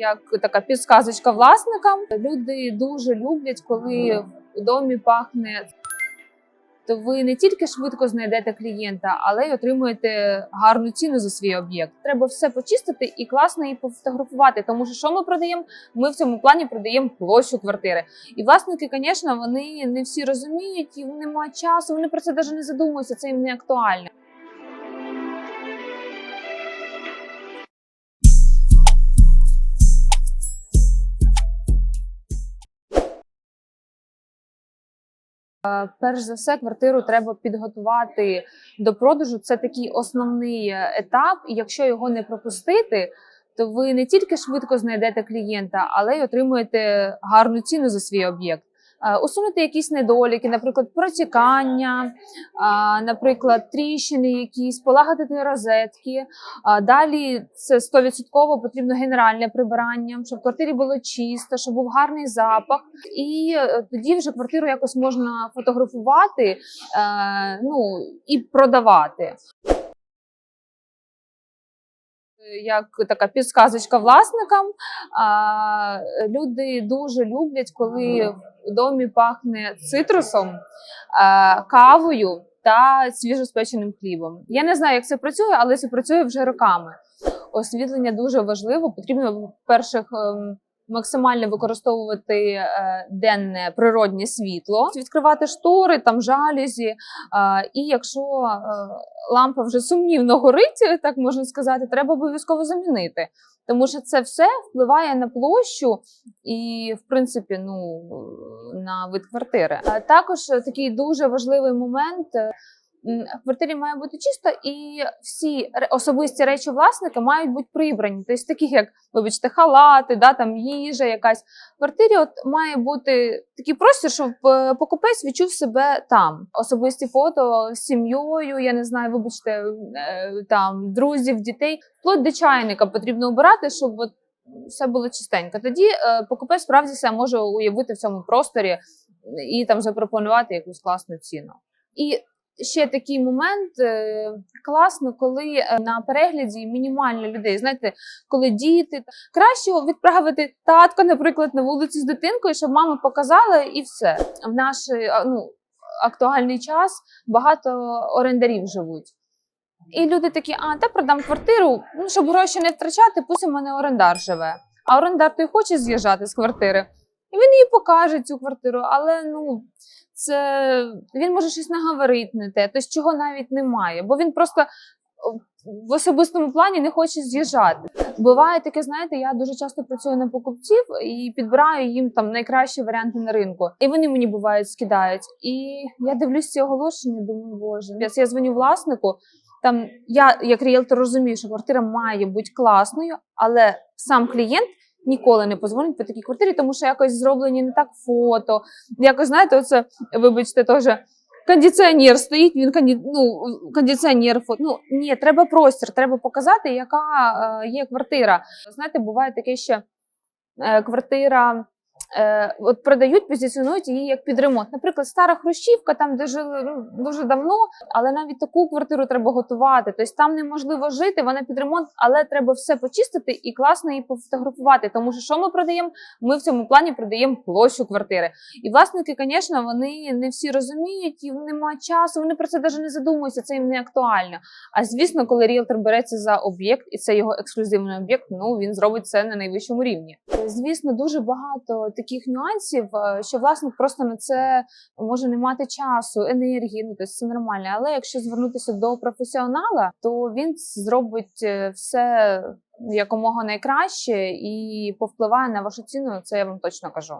як така підсказочка власникам. Люди дуже люблять, коли у домі пахне. То ви не тільки швидко знайдете клієнта, але й отримуєте гарну ціну за свій об'єкт. Треба все почистити і класно її пофотографувати. Тому що що ми продаємо? Ми в цьому плані продаємо площу квартири. І власники, звісно, вони не всі розуміють, і немає часу. Вони про це навіть не задумуються. Це їм не актуально. Перш за все, квартиру треба підготувати до продажу. Це такий основний е, етап. І якщо його не пропустити, то ви не тільки швидко знайдете клієнта, але й отримуєте гарну ціну за свій об'єкт. Е, Усунути якісь недоліки, наприклад, протікання, наприклад, тріщини, якісь, полагодити розетки. Далі це 100% потрібно генеральне прибирання, щоб в квартирі було чисто, щоб був гарний запах. І е, тоді вже квартиру якось можна фотографувати е, ну, і продавати. Як така підсказочка власникам, а, люди дуже люблять, коли в домі пахне цитрусом, а, кавою та свіжоспеченим хлібом. Я не знаю, як це працює, але це працює вже роками. Освітлення дуже важливо. Потрібно перших ем, максимально використовувати е, денне природнє світло, відкривати штори, там жалюзі. Е, і якщо е, лампа вже сумнівно горить, так можна сказати, треба обов'язково замінити. Тому що це все впливає на площу і, в принципі, ну на вид квартири. Також такий дуже важливий момент. В квартирі має бути чисто, і всі особисті речі власника мають бути прибрані. Тобто, такі як, вибачте, халати, да, там їжа якась. В квартирі от має бути такий простір, щоб е, покупець відчув себе там. Особисті фото з сім'єю, я не знаю, вибачте, е, там друзів, дітей. Вплоть до чайника потрібно обирати, щоб от все було чистенько. Тоді е, покупець справді себе може уявити в цьому просторі і там запропонувати якусь класну ціну. І ще такий момент е, класно, коли е, на перегляді мінімально людей. Знаєте, коли діти краще відправити татка, наприклад, на вулицю з дитинкою, щоб мама показала, і все. В наш е, ну, актуальний час багато орендарів живуть. І люди такі, а та продам квартиру, ну щоб гроші не втрачати, пусть у мене орендар живе. А орендар той хоче з'їжджати з квартири. І він їй покаже цю квартиру, але ну він може щось наговорити не те, тобто чого навіть немає, бо він просто в особистому плані не хоче з'їжджати. Буває таке, знаєте, я дуже часто працюю на покупців і підбираю їм там найкращі варіанти на ринку. І вони мені бувають скидають. І я дивлюсь ці оголошення, думаю, боже, я, дзвоню власнику. Там я, як ріелтор, розумію, що квартира має бути класною, але сам клієнт ніколи не позвонить по такій квартирі, тому що якось зроблені не так фото. Якось знаєте, оце, вибачте, теж кондиціонер стоїть, він конді... ну, кондиціонер фото. Ну ні, треба простір, треба показати, яка е, є квартира. Знаєте, буває таке, що е, квартира. Е, от продають, позиціонують її як під ремонт. Наприклад, стара хрущівка, там де жили ну, дуже давно, але навіть таку квартиру треба готувати. Тобто там неможливо жити, вона під ремонт, але треба все почистити і класно її пофотографувати. Тому що що ми продаємо? Ми в цьому плані продаємо площу квартири. І власники, звісно, вони не всі розуміють, і немає часу. Вони про це навіть не задумуються. Це їм не актуально. А звісно, коли ріелтор береться за об'єкт, і це його ексклюзивний об'єкт, ну він зробить це на найвищому рівні. Звісно, дуже багато таких нюансів, е, що власник просто на це може не мати часу, енергії. Ну тобто це нормально. Але якщо звернутися до професіонала, то він зробить е, все якомога найкраще і повпливає на вашу ціну. Це я вам точно кажу.